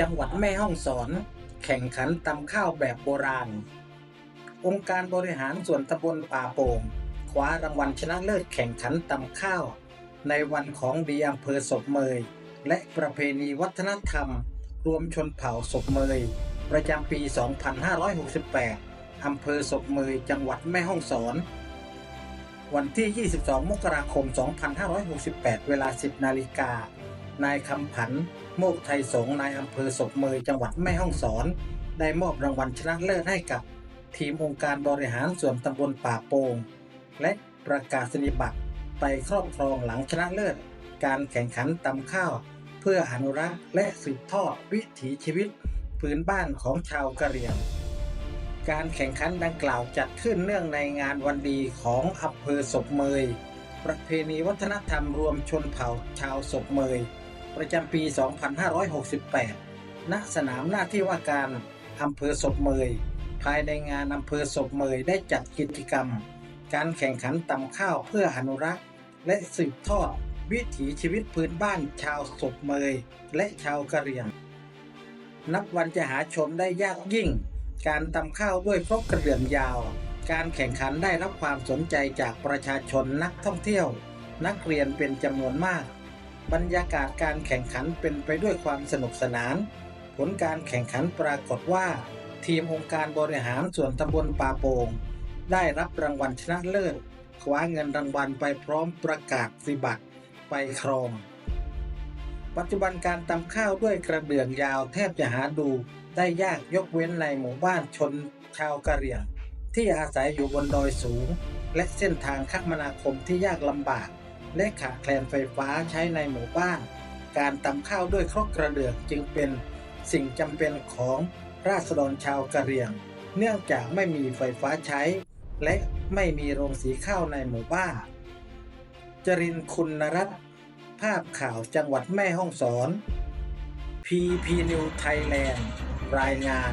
จังหวัดแม่ฮ่องสอน แข่งขันตำข้าวแบบโบราณ องค์การบริหารส่วนตำบลป่าโป่งคว้ารางวัลชนะเลิศแข่งขันตำข้าว ในวันของดีอำเภอศพเมย และประเพณีวัฒนธรรม รวมชนเผ่าศพเมย ประจำปี 2568 อำเภอศพเมย จังหวัดแม่ฮ่องสอน วันที่ 22 มกราคม 2568 เวลา 10 นาฬิกา นายคำผัน โมกไทยสงนายอำเภอศพเมยจังหวัดแม่ฮ่องสอน ได้มอบรางวัลชนะเลิศให้กับ ทีมองค์การบริหารส่วนตำบลป่าโปง และประกาศนียบัตรไปครอบครองหลังชนะเลิศ การแข่งขันตำข้าว เพื่ออนุรักษ์และสืบทอดวิถีชีวิตพื้นบ้านของชาวกะเหรี่ยง การแข่งขันดังกล่าวจัดขึ้นเนื่องในงานวันดีของอำเภอศพเมย ประเพณีวัฒนธรรมรวมชนเผ่าชาวศพเมย ประจำปี 2568 ณ สนามหน้าที่ว่าการอำเภอศพเมย ภายในงานอำเภอศพเมยได้จัดกิจกรรม การแข่งขันตำข้าวเพื่ออนุรักษ์ และสืบทอด วิถีชีวิตพื้นบ้านชาวศพเมย และชาวกะเหรี่ยง นับวันจะหาชมได้ยากยิ่ง การตำข้าวด้วยครกกระเหลื่อมยาว การแข่งขันได้รับความสนใจจากประชาชนนักท่องเที่ยว นักเรียนเป็นจำนวนมาก บรรยากาศการแข่งขันเป็นไปด้วยความสนุกสนาน ผลการแข่งขันปรากฏว่า ทีมองค์การบริหารส่วนตำบลป่าโป่งได้รับรางวัลชนะเลิศคว้าเงินรางวัลไปพร้อมประกาศสิบัตรไปครอง ปัจจุบันการตำข้าวด้วยกระเดื่องยาวแทบจะหาดูได้ยากยกเว้นในหมู่บ้านชนชาวกะเหรี่ยง ที่อาศัยอยู่บนดอยสูง และเส้นทางคมนาคมที่ยากลำบาก และขาดแคลนไฟฟ้าใช้ในหมู่บ้าน การตำข้าวด้วยครกกระเดืองจึงเป็นสิ่งจำเป็นของราษฎรชาวกะเหรี่ยง เนื่องจากไม่มีไฟฟ้าใช้ และไม่มีโรงสีข้าวในหมู่บ้าน จรินคุณรัตน์ภาพข่าวจังหวัดแม่ฮ่องสอน PP New Thailand รายงาน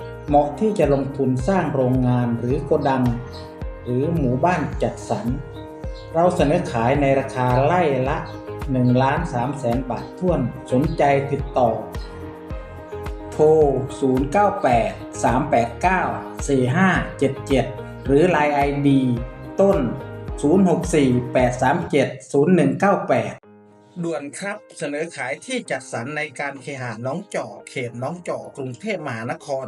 เหมาะที่จะลงทุนสร้างโรงงานหรือโกดัง หรือหมู่บ้านจัดสรร เราเสนอขายในราคาไล่ละ1ล้าน3แสนบาทท่วนสนใจติดต่อ โทร 098 389 4577 หรือ Line ID ต้น 064 837 0198 ด่วนครับเสนอขายที่จัดสรรในการเคหะน้องจอเขตน้องจอกรุงเทพมหานคร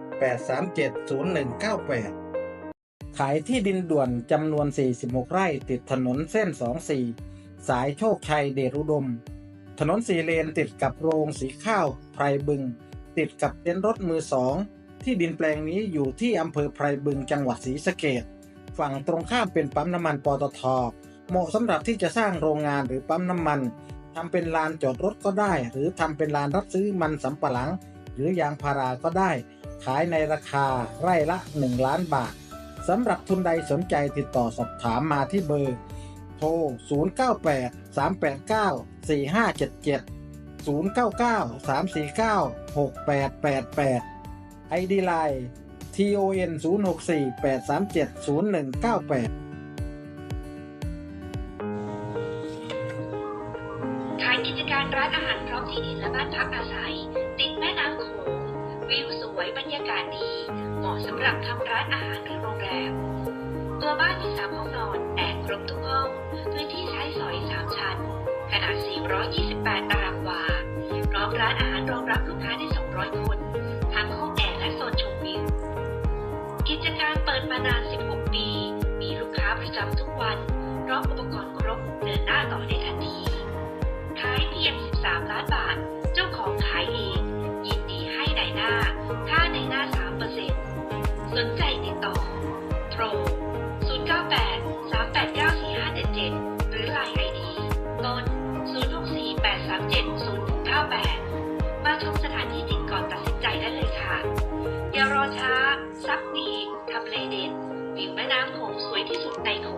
837 0198 ขายที่ดินด่วนจำนวน 46 ไร่ติดถนนเส้น 24 สายโชคชัยเดชอุดม ถนนสีเลนติดกับโรงสีข้าวไพรบึง ติดกับเต็นท์รถมือสอง ที่ดินแปลงนี้อยู่ที่อำเภอไพรบึงจังหวัดศรีสะเกดฝั่งตรงข้ามเป็นปั๊มน้ำมันปตท เหมาะสำหรับที่จะสร้างโรงงานหรือปั๊มน้ำมันทำเป็นลานจอดรถก็ได้ หรือทำเป็นลานรับซื้อมันสำปะหลัง หรือยางพาราก็ได้ ขายในราคาไร่ละ 1 ล้านบาทสำหรับทุนใดสนใจติดต่อสอบถามมาที่เบอร์ โทร 098 389 4577 099 349 6888 ID Line TON 064 837 0198ขายกิจการร้านอาหารพร้อมที่ดินและบ้านพักอาศัยำหรับทำร้านอาหารหรือโรงแรม ตัวบ้านมีสามห้องนอนแอร์ครบทุกห้อง พื้นที่ใช้สอยสามชั้น ขนาด 428 ตารางวา พร้อมร้านอาหารรองรับลูกค้าได้ 200 คน ทั้งห้องแอร์และโซนชมวิว กิจการเปิดมานาน 16 ปี มีลูกค้าประจำทุกวัน พราะอุปกรณ์ครบ เดินหน้าต่อได้ทันที ขายเพียง 13 ล้านบาท เจ้าของขายเอง ยินดีให้ในหน้า ค่าใน อย่าร